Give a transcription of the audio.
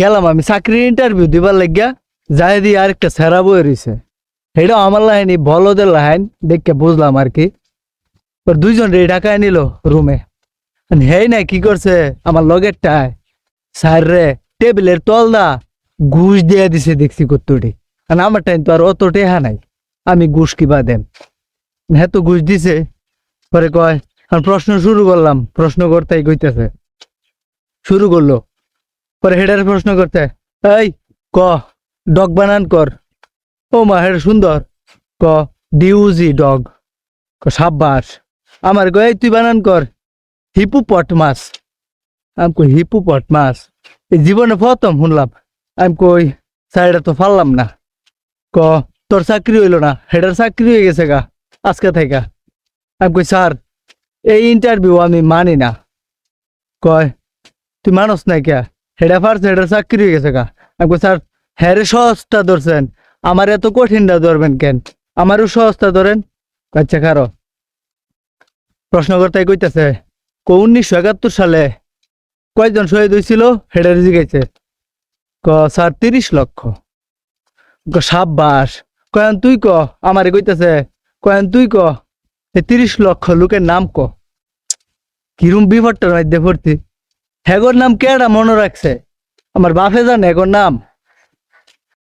গেলাম আমি, চাকরির ইন্টারভিউ দিবার লাগিয়া যাই দিয়ে আরেকটা সেরা বই রয়েছে এটা আমার লাইনি বলদের লাইন দেখে বুঝলাম আর কি। দুইজন রে ঢাকায় নিল রুমে। হেই না কি করছে, আমার লগেরটায় স্যার রে, টেবিলের তল দা ঘুষ দিয়ে দিছে দেখছি কত্তুটি আর আমার টাইম তো আর অত টেহা নাই, আমি ঘুষ কিবা দেন? হ্যাঁ তো ঘুষ দিছে। পরে কয় প্রশ্ন শুরু করলাম, প্রশ্ন করতেই কইতেছে। শুরু করল পরে হেডার প্রশ্ন করতে, এই, ক, ডগ বানান কর। ও মা, হেড সুন্দর। ক, ডিউজি ডগ। ক, সাব্বাস। আমার এই তুই বানান কর। হিপু পট মাছ। আমি কই হিপু পট মাছ? এই জীবনে প্রথম শুনলাম। আমি কই, স্যার তো পারলাম না। ক, তোর চাকরি হইল না? হেডার চাকরি হয়ে গেছে গা, আজকে থেকে। আমি কই, স্যার, এই ইন্টারভিউ আমি মানি না। কয়, তুই মানুষ নাই কে? হেডা পারছে হেডার চাকরি হয়ে গেছে গা। আমি স্যার হ্যাঁ সহজটা ধরছেন। আমার এত কঠিনটা ধরবেন কেন? আমারও সহজটা ধরেন। আচ্ছা কারও প্রশ্নকর্তাই কইতাছে, ক উনিশশো একাত্তর সালে কয়জন শহীদ হয়েছিল হেডার জিগাইছে। ক, স্যার, তিরিশ লক্ষ। ক সাব্বাস কয়ান তুই ক? আমারে কইতাছে কয়ান তুই ক? তিরিশ লক্ষ লোকের নাম ক। কিরম বিপদটার মধ্যে ভর্তি হেগর নাম কেডা মনে রাখছে? আমার বাপে জানে হেগর নাম।